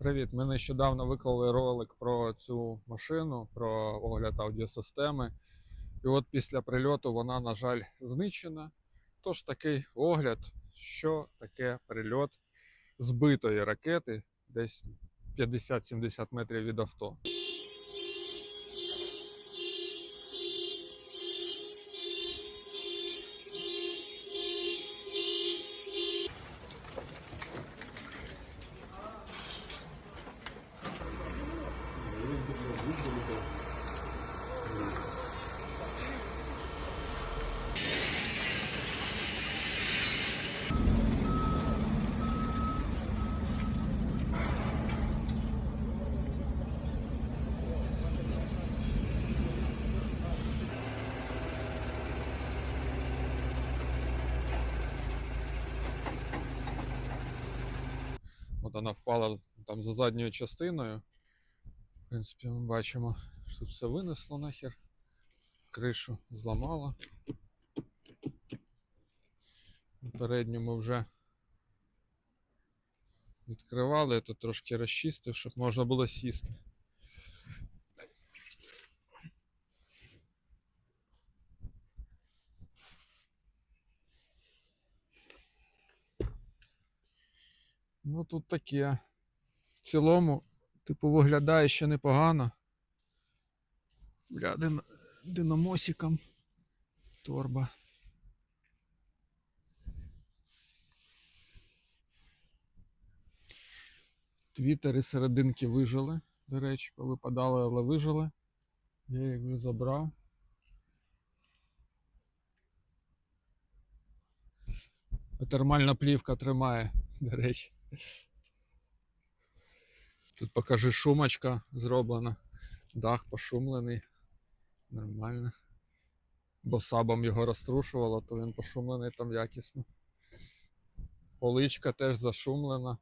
Привіт! Ми нещодавно виклали ролик про цю машину, про огляд аудіосистеми. І от після прильоту вона, на жаль, знищена. Тож такий огляд, що таке прильот збитої ракети десь 50-70 метрів від авто. От вона впала там за задньою частиною. В принципі, ми бачимо, що тут все винесло нахер. Кришу зламало. Передню ми вже відкривали, я тут трошки розчистив, щоб можна було сісти. Ну тут таке. В цілому, типу, виглядає ще непогано. Бля, дин... динамосиком. Торба. Твіттери серединки вижили. До речі, повипадали, але вижили. Я їх вже забрав. Термальна плівка тримає, до речі. Тут покажи шумочка зроблена. Дах пошумлений. Нормально. Бо сабом його розтрушувало, то він пошумлений там якісно. Поличка теж зашумлена.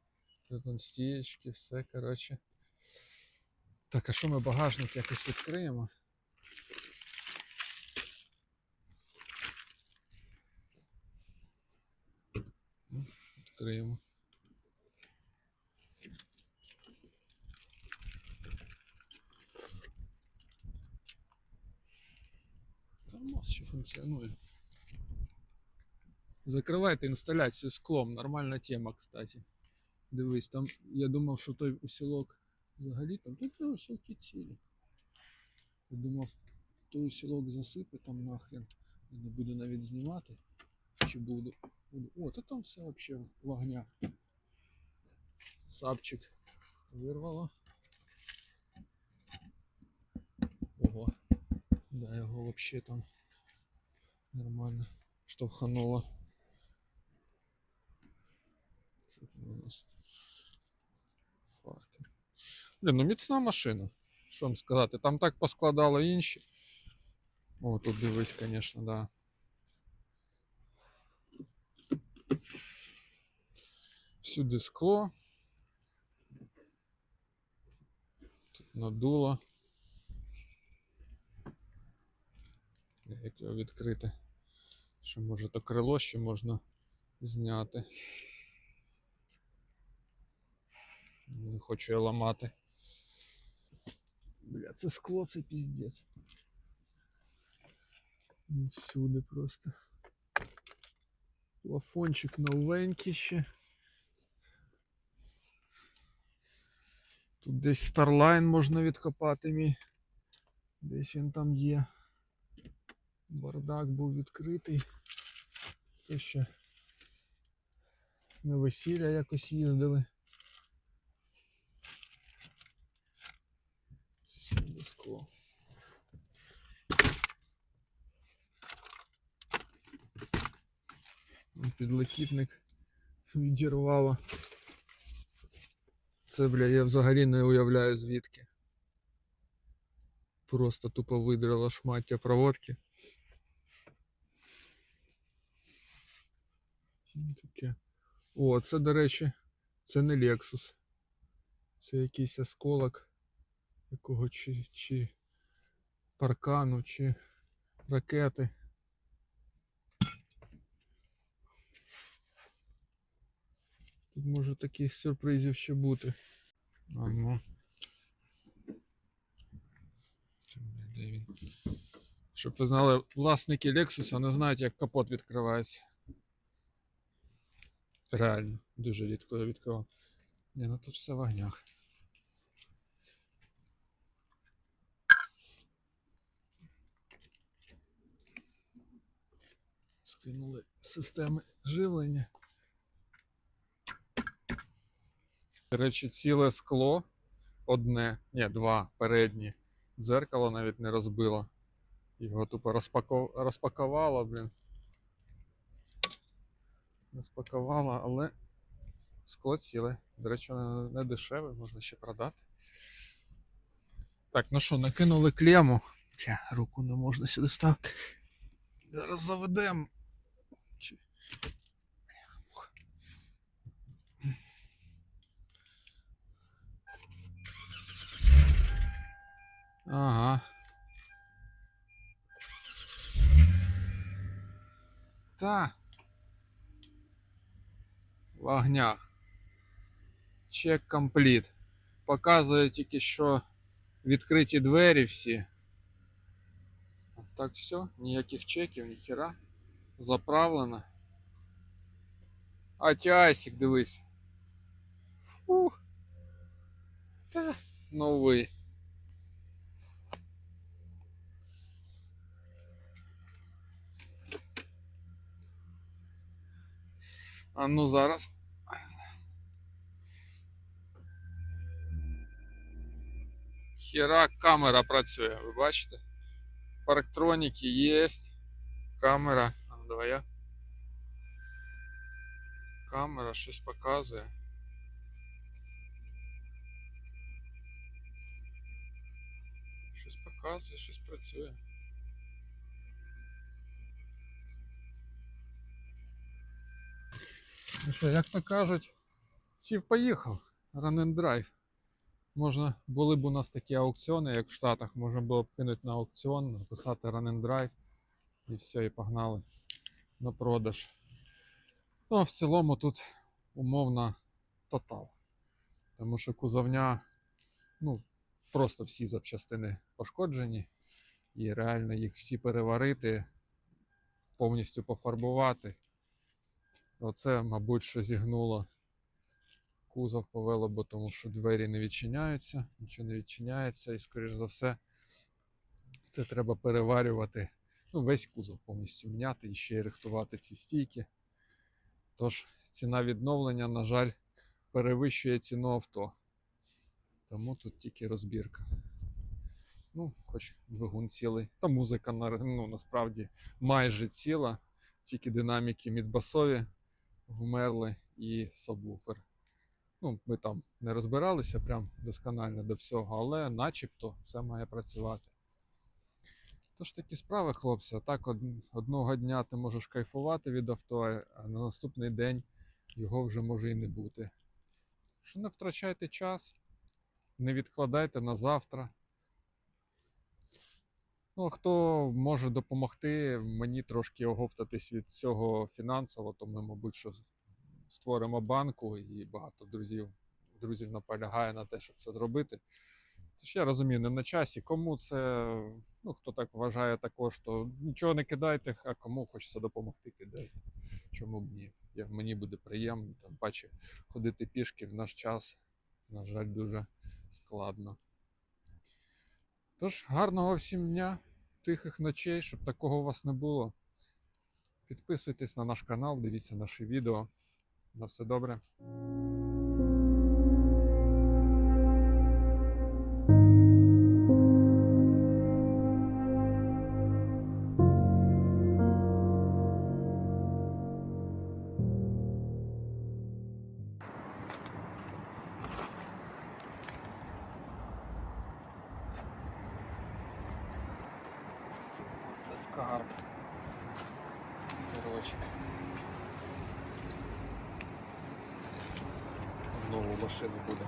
Тут стієчки, все, коротше. Так, а що ми багажник якось відкриємо? Ну, Відкриємо. Функціонує. Закривайте інсталяцію склом. Нормальна тема, кстати. Дивись, там я думав, що той усілок взагалі там тут усілки цілі. Я думав, той усілок засипе там нахрен. Я не буду навіть знімати. Чи буду. буду. О, та там все взагалі в вогнях. Сапчик вирвало. Ого. Да, його вообще там нормально штовхануло. Що тут у нас? Фарки. Блін, ну міцна машина. Що вам сказати? Там так поскладали інші. О, тут дивись, звісно, да. Всюди скло. Тут надуло. Як його відкрити? Що може то крило ще можна зняти. Не хочу я ламати. Бля, це скло, це піздець. Всюди просто. Плафончик новенький ще. Тут десь Starline можна відкопати мій. Десь він там є. Бардак був відкритий. То ще на весілля якось їздили. Сюди скло. Підлокітник відірвало. Це, бля, я взагалі не уявляю звідки. Просто тупо видрило шмаття проводки. О, це, до речі, це не Lexus. Це якийсь осколок якого чи, чи паркану, чи ракети. Тут може таких сюрпризів ще бути. А ну. Чи, блін, Де він? Щоб ви знали, власники Lexus не знають, як капот відкривається. Реально, дуже рідко я відкривав. Ні, ну тут все в огнях. Скинули системи живлення. До речі, ціле скло одне, ні, два передні. Дзеркало навіть не розбило. Його тупо розпаков... розпакувало, блін. Розпакувало, але скло ціле. До речі, не дешеве, можна ще продати. Так, ну що, накинули клему. Бля, руку не можна сюди ставити. Зараз заведемо. Ага. Та. В огнях. Чек компліт. Показує тільки, що відкриті двері всі. А Так все, ніяких чеків, ніхера. Заправлено. А тясик, дивись. Фух. Та, новий. А ну зараз. Хера камера працює, ви бачите? Парктроніки є. Камера. А ну давай я. Камера щось показує. Щось показує, щось працює. Що, як то кажуть, сів поїхав. Run and drive. Можна, були б у нас такі аукціони, як в Штатах, можна було б кинути на аукціон, написати Run and Drive і все, і погнали на продаж. Ну, а в цілому тут умовно тотал. Тому що кузовня, ну, просто всі запчастини пошкоджені, і реально їх всі переварити, повністю пофарбувати. Оце, мабуть, що зігнуло кузов повело, бо тому що двері не відчиняються, нічого не відчиняється, і, скоріш за все, це треба переварювати. Ну, весь кузов повністю міняти і ще й рихтувати ці стійки. Тож ціна відновлення, на жаль, перевищує ціну авто. Тому тут тільки розбірка. Ну, хоч двигун цілий. Та музика ну, насправді майже ціла, тільки динаміки мідбасові вмерли і сабвуфер. Ну, ми там не розбиралися прям досконально до всього, але начебто це має працювати. Тож такі справи, хлопці, так одного дня ти можеш кайфувати від авто, а на наступний день його вже може і не бути. Що не втрачайте час, не відкладайте на завтра. Ну, а хто може допомогти мені трошки оговтатись від цього фінансово, то ми, мабуть, що створимо банку і багато друзів, друзів наполягає на те, щоб це зробити. Тож я розумію, не на часі. Кому це, ну хто так вважає також, то нічого не кидайте, а кому хочеться допомогти, кидайте. Чому б ні? Я, мені буде приємно, тим паче ходити пішки в наш час, на жаль, дуже складно. Тож, гарного всім дня, тихих ночей, щоб такого у вас не було. Підписуйтесь на наш канал, дивіться наші відео. На все добре. Це скарб. Короче. машину буде.